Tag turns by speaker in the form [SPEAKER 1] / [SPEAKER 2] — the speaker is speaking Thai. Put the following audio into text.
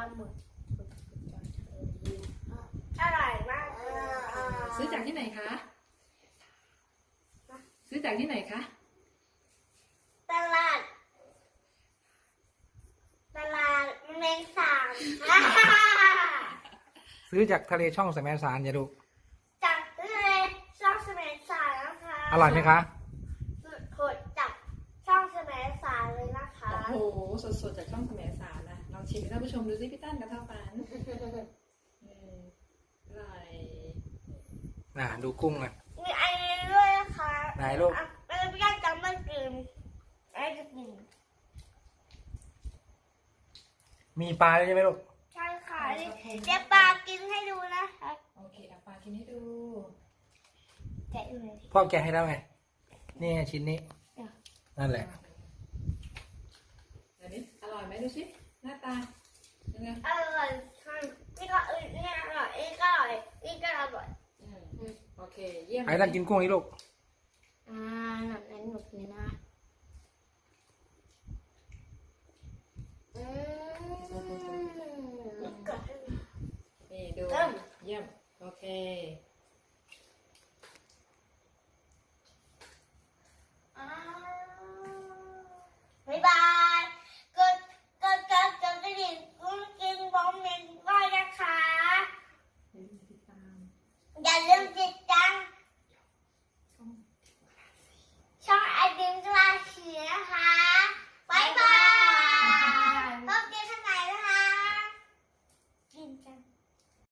[SPEAKER 1] อร่อยมากเลย
[SPEAKER 2] ซื้อจากที่ไหนคะ ซื้อจากที่ไหนคะ
[SPEAKER 1] ตลาด ตลาดแมงสาบ
[SPEAKER 3] ซื้อจากทะเลช่องแสมสารอย่าดู
[SPEAKER 1] จากทะเลช่องแสมสารนะคะ
[SPEAKER 3] อร่อยไหมคะ
[SPEAKER 1] สุดโหดจากช่องแสมสารเลยนะคะ
[SPEAKER 2] โอ้โห สดๆจากช่องแสมสารนะล องชิมให้ท่านผู้ชมดูสิพี่ตั้นกับท่าปันเอออร่อย
[SPEAKER 3] อ่าดูกุ้งนะ
[SPEAKER 1] มีอันนี้ด้วยนะคะ
[SPEAKER 3] ไหนลูก
[SPEAKER 1] อะไม่ได้พี่กันจำไม่กินไม่จะกิน
[SPEAKER 3] มีปลาด้วยใช่ไหมลูก
[SPEAKER 1] ใช่ค่ะเดี๋ยวปลากินให้ดูนะคะ
[SPEAKER 2] โอเคเอาปลากินให้ดู
[SPEAKER 1] แกะดูเลย
[SPEAKER 3] พ่อแกะให้แล้วไง นี่ไงชิ้นนี้
[SPEAKER 1] อะ
[SPEAKER 3] นั่นแหละ
[SPEAKER 2] เดี๋ยวนี้อร่อยไหมดูสิ หน้าตายังไง
[SPEAKER 1] อร่อยค่ะนี่ก็เออนี่อร่อยนี่ก็อร่อยนี่ก็อร่อย
[SPEAKER 2] อืมโอเค เยี่ยม
[SPEAKER 3] ไอ้นั่นกินกุ้งนี่ลูก
[SPEAKER 1] อ่าแบบนั้นหนุกเลยนะอืมกด
[SPEAKER 2] นี่ดู
[SPEAKER 1] เอิ่ม
[SPEAKER 2] เยี่ยมโอเค